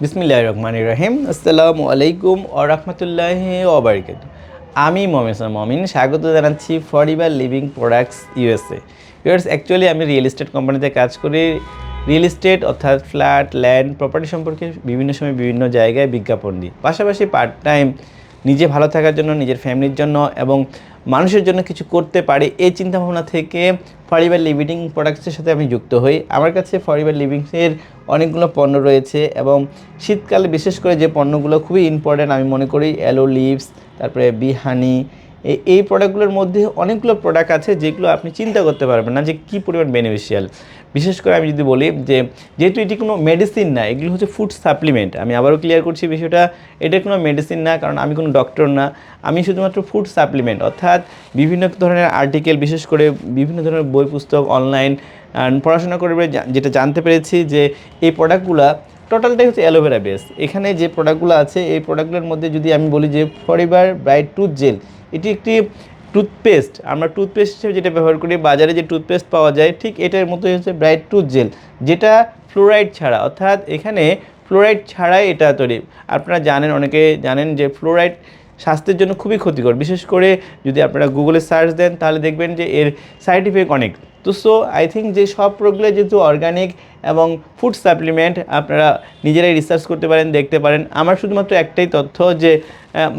বিসমিল্লাহ রহমান রহিম। আসসালামু আলাইকুম ও রহমতুল্লাহ ওবরিকাত আমি মমিন মমিন স্বাগত জানাচ্ছি Forever Living Products USA US actually আমি রিয়েল এস্টেট কোম্পানিতে কাজ করি। রিয়েল এস্টেট অর্থাৎ ফ্ল্যাট ল্যান্ড প্রপার্টি সম্পর্কে বিভিন্ন সময় বিভিন্ন জায়গায় বিজ্ঞাপন দিই। পাশাপাশি পার্ট টাইম নিজে ভালো থাকার জন্য, নিজের ফ্যামিলির জন্য এবং মানুষের জন্য কিছু করতে পারে, এই চিন্তাভাবনা থেকে ফরিবার লিভিং প্রোডাক্টসের সাথে আমি যুক্ত হই। আমার কাছে ফরিবার লিভিংসের অনেকগুলো পণ্য রয়েছে এবং শীতকালে বিশেষ করে যে পণ্যগুলো খুবই ইম্পর্ট্যান্ট আমি মনে করি অ্যালো লিভস তারপরে বিহানি এই প্রোডাক্টগুলোর মধ্যে অনেকগুলো প্রোডাক্ট আছে যেগুলো আপনি চিন্তা করতে পারবেন না যে কী পরিমাণ বেনিফিশিয়াল বিশেষ করে আমি যদি বলি যে, যেহেতু এটি কোনো মেডিসিন না, এগুলো হচ্ছে ফুড সাপ্লিমেন্ট আমি আবারও ক্লিয়ার করছি বিষয়টা, এটা কোনো মেডিসিন না, কারণ আমি কোনো ডক্টর না। আমি শুধুমাত্র ফুড সাপ্লিমেন্ট অর্থাৎ বিভিন্ন ধরনের আর্টিকেল বিশেষ করে বিভিন্ন ধরনের বই, পুস্তক অনলাইন পড়াশোনা করে যেটা জানতে পেরেছি যে, এই প্রোডাক্টগুলো টোটালটাই হচ্ছে অ্যালোভেরা বেস এখানে যে প্রোডাক্টগুলো আছে, এই প্রোডাক্টগুলোর মধ্যে যদি আমি বলি যে ফরিবার ব্রাইট টুথ জেল এটি একটি টুথপেস্ট। আমরা টুথপেস্ট হিসেবে যেটা ব্যবহার করি, বাজারে যে টুথপেস্ট পাওয়া যায়, ঠিক এটার মতোই হচ্ছে ব্রাইট টুথ জেল যেটা ফ্লোরাইড ছাড়া, অর্থাৎ এখানে ফ্লোরাইড ছাড়াই এটা তৈরি। আপনারা জানেন, অনেকে জানেন যে ফ্লোরাইড স্বাস্থ্যের জন্য খুবই ক্ষতিকর। বিশেষ করে যদি আপনারা গুগলে সার্চ দেন, তাহলে দেখবেন যে এর সাইড ইফেক্ট অনেক। তো সো আই থিঙ্ক যে সব প্রোগুলো যেহেতু অর্গানিক এবং ফুড সাপ্লিমেন্ট আপনারা নিজেরাই রিসার্চ করতে পারেন, দেখতে পারেন। আমার শুধুমাত্র একটাই তথ্য যে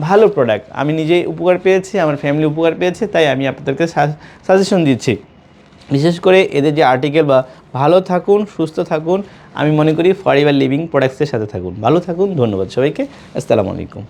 ভালো প্রোডাক্ট আমি নিজেই উপকার পেয়েছি, আমার ফ্যামিলি উপকার পেয়েছে, তাই আমি আপনাদেরকে সাজেশন দিচ্ছি। বিশেষ করে এদের যে আর্টিকেল বা, ভালো থাকুন, সুস্থ থাকুন, আমি মনে করি ফরিবার লিভিং প্রোডাক্টসের সাথে থাকুন। ভালো থাকুন, ধন্যবাদ সবাইকে। আসসালামু আলাইকুম।